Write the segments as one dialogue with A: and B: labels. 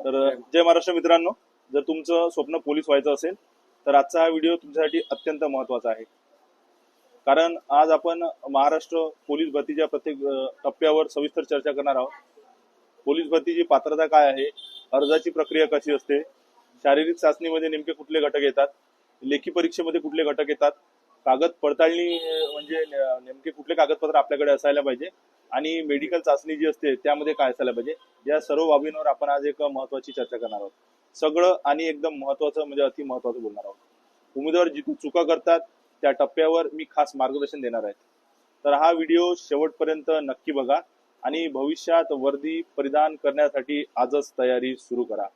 A: तर जय महाराष्ट्र मित्रांनो. जर तुमचं स्वप्न पोलीस व्हायचं असेल तर आजचा हा व्हिडिओ तुमच्यासाठी अत्यंत महत्त्वाचा आहे. कारण आज आपण महाराष्ट्र पोलीस भरतीच्या प्रत्येक टप्प्यावर सविस्तर चर्चा करणार आहोत. पोलीस भरतीची पात्रता काय आहे? अर्जाची प्रक्रिया कशी असते? शारीरिक चाचणीमध्ये नेमके कुठले घटक येतात? लेखी परीक्षेमध्ये कुठले घटक येतात? कागद पडताळणी म्हणजे नेमके कुठले कागदपत्र आपल्याकडे असायला पाहिजे आणि मेडिकल चाचणी जी असते त्यामध्ये काय असायला पाहिजे? या सर्व बाबींवर आपण आज एक महत्वाची चर्चा करणार आहोत. सगळं आणि एकदम महत्वाचं म्हणजे अति महत्वाचं बोलणार आहोत. उमेदवार जिथे चुका करतात त्या टप्प्यावर मी खास मार्गदर्शन देणार आहे. तर हा व्हिडिओ शेवटपर्यंत नक्की बघा आणि भविष्यात वर्दी परिधान करण्यासाठी आजच तयारी सुरू करा.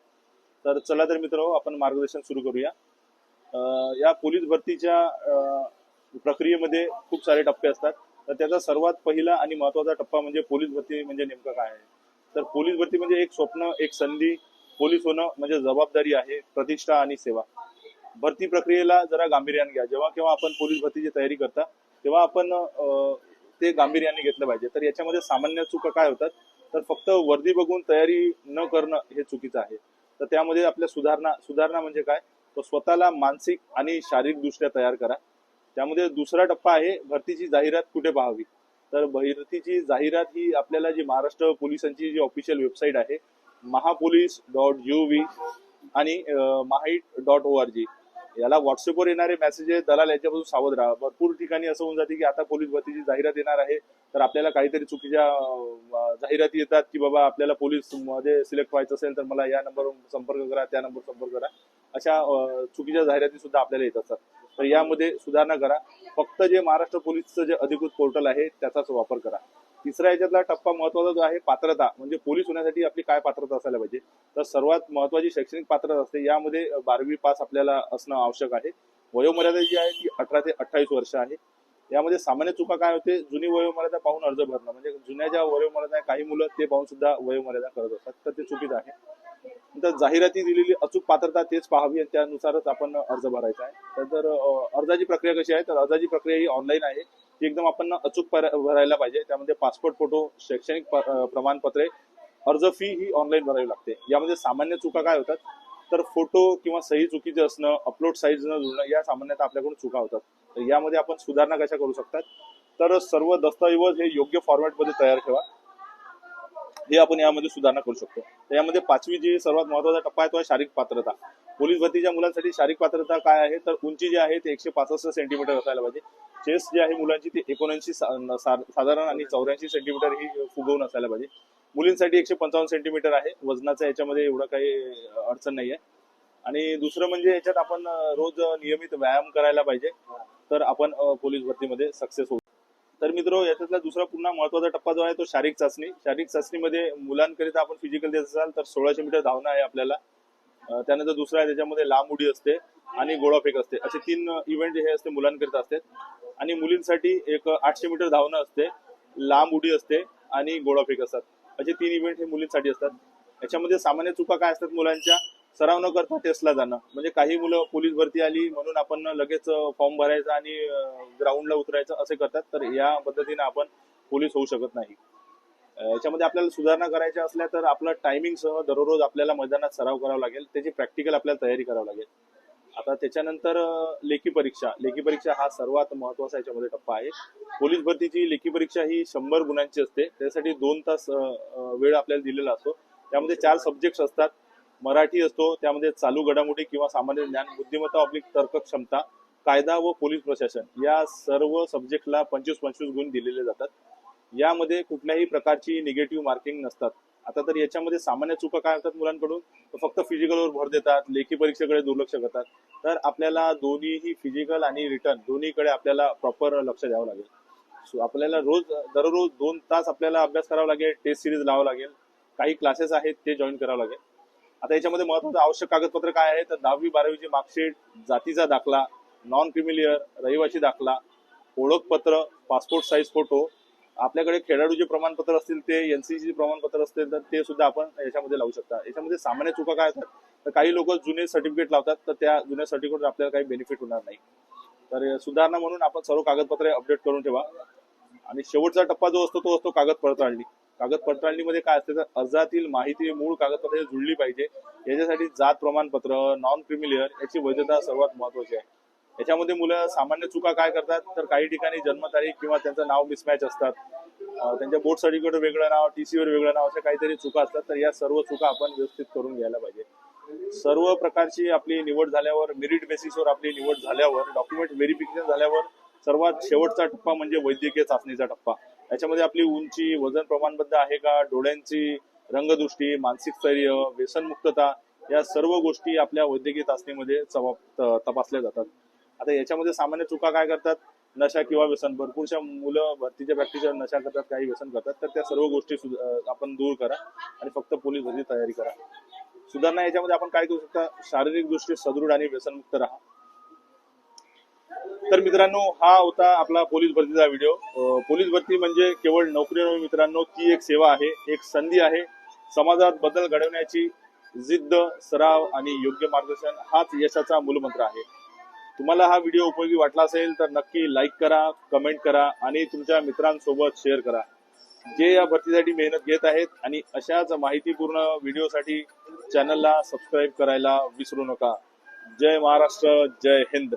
A: तर चला तर मित्र आपण मार्गदर्शन सुरू करूया. अं, या पोलीस भरतीच्या प्रक्रियेमध्ये खूप सारे टप्पे असतात. तर त्याचा सर्वात पहिला आणि महत्त्वाचा टप्पा म्हणजे पोलीस भरती म्हणजे नेमकं काय आहे? तर पोलीस भरती म्हणजे एक स्वप्न एक संधी. पोलीस होणं म्हणजे जबाबदारी आहे प्रतिष्ठा आणि सेवा. भरती प्रक्रियेला जरा गांभीर्याने घ्या. जेव्हा केव्हा आपण पोलीस भरतीची तयारी करता तेव्हा आपण ते गांभीर्याने घेतलं पाहिजे. तर याच्यामध्ये सामान्य चुका काय होतात? तर फक्त वर्दी बघून तयारी न करणं हे चुकीचं आहे. तर त्यामध्ये आपल्या सुधारणा सुधारणा म्हणजे काय? तर स्वतःला मानसिक आणि शारीरिकदृष्ट्या तयार करा. त्यामध्ये दुसरा टप्पा आहे भरतीची जाहिरात कुठे पाहावी? तर भरतीची जाहिरात ही आपल्याला जी महाराष्ट्र पोलिसांची जी ऑफिशियल वेबसाईट आहे महापोलीस डॉट यू व्ही आणि माहिट डॉट ओ आर जी. याला व्हॉट्सअपवर येणारे मेसेजेस दलाल याच्यापासून सावध राहा. भरपूर ठिकाणी असं होऊन जाते की आता पोलीस भरतीची जाहिरात येणार आहे तर आपल्याला काहीतरी चुकीच्या जाहिराती येतात की बाबा आपल्याला पोलीसमध्ये सिलेक्ट व्हायचं असेल तर मला या नंबरवर संपर्क करा त्या नंबर संपर्क करा. अशा चुकीच्या जाहिराती सुद्धा आपल्याला येत असतात तर यामध्ये सुधारणा करा. फक्त जे महाराष्ट्र पोलीसचं जे अधिकृत पोर्टल आहे त्याचाच वापर करा. तिसरा याच्यातला टप्पा महत्त्वाचा जो आहे पात्रता म्हणजे पोलीस होण्यासाठी आपली काय पात्रता असायला पाहिजे? तर सर्वात महत्वाची शैक्षणिक पात्रता असते यामध्ये बारावी पास आपल्याला असणं आवश्यक आहे. वयोमर्यादा जी आहे ती अठरा ते अठ्ठावीस वर्ष आहे. यामध्ये सामान्य चुका काय होते? जुनी वयोमर्यादा पाहून अर्ज भरणं म्हणजे जुन्या ज्या वयोमर्यादा काही मुलं ते पाहून सुद्धा वयोमर्यादा करत असतात तर ते चुकीचं आहे. नंतर जाहिराती दिलेली अचूक पात्रता तेच पाहावी आणि त्यानुसारच आपण अर्ज भरायचा आहे. तर अर्जाची प्रक्रिया कशी आहे? तर अर्जाची प्रक्रिया ही ऑनलाईन आहे. ती एकदम आपण अचूक भरायला पाहिजे. त्यामध्ये पासपोर्ट फोटो शैक्षणिक प्रमाणपत्रे अर्ज फी ही ऑनलाईन भरावी लागते. यामध्ये सामान्य चुका काय होतात? तर फोटो किंवा सही चुकीचे असणं अपलोड साईज न जुळणं या सामान्यतः आपल्याकडून चुका होतात. तर यामध्ये आपण सुधारणा कशा करू शकतात? तर सर्व दस्तऐवज हे योग्य फॉर्मॅटमध्ये तयार ठेवा. हे आपण यामध्ये सुधारणा करू शकतो. तर यामध्ये पाचवी जी सर्वात महत्त्वाचा टप्पा आहे तो आहे शारीरिक पात्रता. पोलीस भरतीच्या मुलांसाठी शारीरिक पात्रता काय आहे? तर उंची जी आहे ते एकशे पासष्ट सेंटीमीटर असायला पाहिजे. चेस्ट जी आहे मुलांची ती एकोणऐंशी साधारण आणि चौऱ्याऐंशी सेंटीमीटर ही फुगवून असायला पाहिजे. मुलींसाठी एकशे पंचावन्न सेंटीमीटर आहे. वजनाचा याच्यामध्ये एवढं काही अडचण नाही आहे आणि दुसरं म्हणजे याच्यात आपण रोज नियमित व्यायाम करायला पाहिजे. तर आपण पोलीस भरतीमध्ये सक्सेस होऊ तर मित्र याच्यातला दुसरा पुन्हा महत्त्वाचा टप्पा जो आहे तो शारीरिक चाचणी. शारीरिक चाचणीमध्ये मुलांकरिता आपण फिजिकल देत असाल तर सोळाशे मीटर धावणं आहे आपल्याला. त्यानंतर दुसरा आहे त्याच्यामध्ये लांब उडी असते आणि गोळाफेक असते. असे तीन इव्हेंट हे असते मुलांकरिता असते. आणि मुलींसाठी एक आठशे मीटर धावणं असते लांब उडी असते आणि गोळाफेक असतात. असे तीन इव्हेंट हे मुलींसाठी असतात. याच्यामध्ये सामान्य चुका काय असतात मुलांच्या? सराव न करता टेस्टला जाणं. म्हणजे काही मुलं पोलीस भरती आली म्हणून आपण लगेच फॉर्म भरायचा आणि ग्राउंडला उतरायचं असे करतात. तर या पद्धतीने आपण पोलीस होऊ शकत नाही. याच्यामध्ये आपल्याला सुधारणा करायच्या असल्या तर आपलं टायमिंगसह दररोज आपल्याला मैदानात सराव करावा लागेल. त्याची प्रॅक्टिकल आपल्याला तयारी करावी लागेल. आता त्याच्यानंतर लेखी परीक्षा. लेखी परीक्षा हा सर्वात महत्त्वाचा याच्यामध्ये टप्पा आहे. पोलीस भरतीची लेखी परीक्षा ही शंभर गुणांची असते. त्यासाठी दोन तास वेळ आपल्याला दिलेला असतो. त्यामध्ये चार सब्जेक्ट असतात. मराठी असतो त्यामध्ये चालू घडामोडी किंवा सामान्य ज्ञान बुद्धिमत्ता ऑब्लिक तर्क क्षमता कायदा व पोलीस प्रशासन या सर्व सब्जेक्टला पंचवीस पंचवीस गुण दिलेले जातात. यामध्ये कुठल्याही प्रकारची निगेटिव्ह मार्किंग नसतात. आता तर याच्यामध्ये सामान्य चुका काय असतात मुलांकडून? फक्त फिजिकलवर भर देतात लेखी परीक्षेकडे दुर्लक्ष करतात. तर आपल्याला दोन्हीही फिजिकल आणि रिटर्न दोन्हीकडे आपल्याला प्रॉपर लक्ष द्यावं लागेल. सो आपल्याला रोज दररोज दोन तास आपल्याला अभ्यास करावा लागेल टेस्ट सिरीज लावावं लागेल. काही क्लासेस आहेत ते जॉईन करावं लागेल. आता याच्यामध्ये महत्वाचं आवश्यक कागदपत्र काय आहे? तर दहावी बारावीची मार्कशीट जातीचा दाखला नॉन क्रिमिलियर रहिवासी दाखला ओळखपत्र पासपोर्ट साईज फोटो आपल्याकडे खेळाडूचे प्रमाणपत्र असतील ते एनसीसी प्रमाणपत्र असतील तर ते सुद्धा आपण याच्यामध्ये लावू शकता. याच्यामध्ये सामान्य चुका काय असतात? तर काही लोक जुने सर्टिफिकेट लावतात तर त्या जुन्या सर्टिफिकेट आपल्याला काही बेनिफिट होणार नाही. तर सुधारणा म्हणून आपण सर्व कागदपत्रे अपडेट करून ठेवा. आणि शेवटचा टप्पा जो असतो तो असतो कागद पडताळणी. कागदपत्रांमध्ये काय असते तर अर्जातील माहिती मूळ कागदपत्रे जुळली पाहिजे. याच्यासाठी जात प्रमाणपत्र नॉन क्रिमिलियर याची वैधता सर्वात महत्वाची आहे. याच्यामध्ये मुलं सामान्य चुका काय करतात तर काही ठिकाणी जन्मतारीख किंवा त्यांचं नाव मिसमॅच असतात. त्यांच्या बोर्ड सर्टिफिकेट वेगळं नाव टी टीसीवर वेगळं नाव अशा काहीतरी चुका असतात तर या सर्व चुका आपण व्यवस्थित करून घ्यायला पाहिजे. सर्व प्रकारची आपली निवड झाल्यावर मेरिट बेसिसवर आपली निवड झाल्यावर डॉक्युमेंट व्हेरिफिकेशन झाल्यावर सर्वात शेवटचा टप्पा म्हणजे वैद्यकीय चाचणीचा टप्पा. याच्यामध्ये आपली उंची वजन प्रमाणबद्ध आहे का डोळ्यांची रंगदृष्टी मानसिक स्थैर्य व्यसनमुक्तता या सर्व गोष्टी आपल्या वैद्यकीय चाचणीमध्ये तपासल्या जातात. आता याच्यामध्ये सामान्य चुका काय करतात? नशा किंवा व्यसन. भरपूरशा मुलं भरतीच्या व्यक्तीच्या नशा करतात काही व्यसन करतात. तर त्या सर्व गोष्टी आपण दूर करा आणि फक्त पोलीस भरती तयारी करा. सुधारणा याच्यामध्ये आपण काय करू शकता? शारीरिक दृष्टी सदृढ आणि व्यसनमुक्त राहा. तर मित्रांनो हा होता आपला पोलीस भरतीचा व्हिडिओ पोलीस भरती म्हणजे केवळ नोकरी नव्हे मित्रांनो ती एक सेवा आहे एक संधी आहे. समाजात बदल घडवण्याची जिद्द सराव आणि योग्य मार्गदर्शन हाच यशाचा मूलमंत्र आहे. तुम्हाला हा व्हिडिओ उपयोगी वाटला असेल तर नक्की लाईक करा कमेंट करा आणि तुमच्या मित्रांसोबत शेअर करा. जे या भरतीसाठी मेहनत घेत आहेत आणि अशाच माहितीपूर्ण व्हिडिओसाठी चॅनलला सबस्क्राईब करायला विसरू नका. जय महाराष्ट्र जय हिंद.